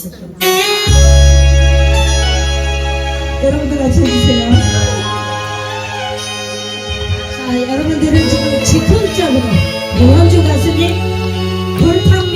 네. 여러분들 같이 해주세요. 자, 여러분들은 지금 즉흥적으로 이원주 가수님 돌탕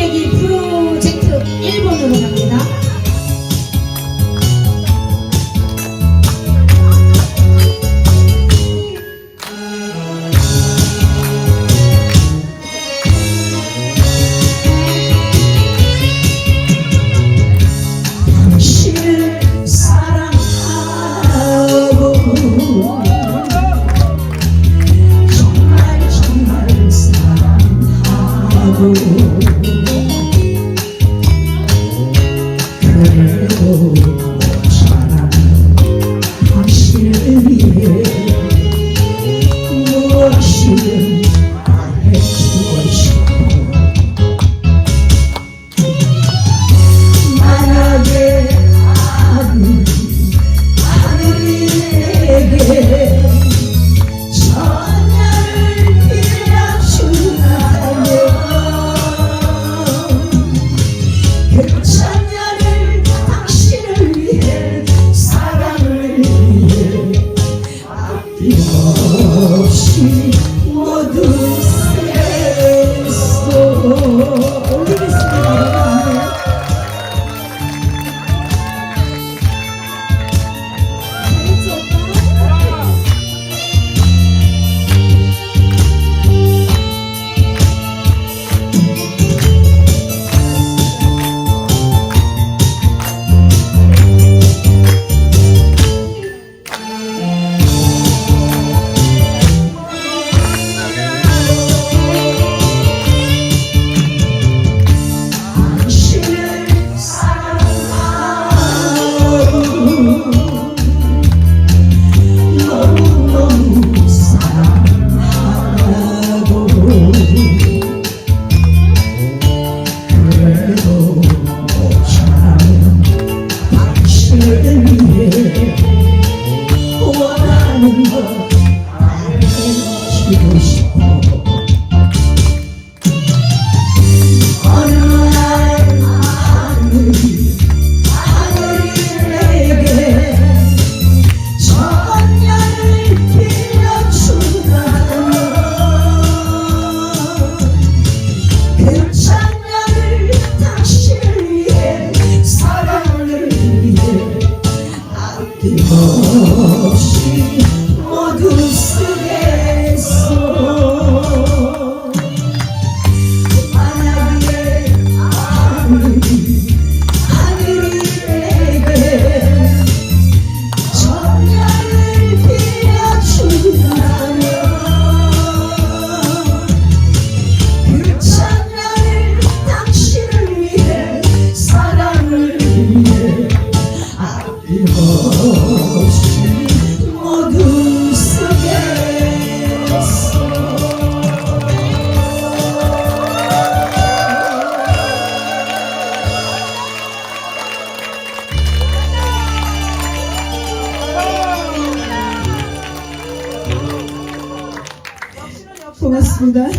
Oh, 없이 어둠 속에서 만나게 아는 Olmaz burada.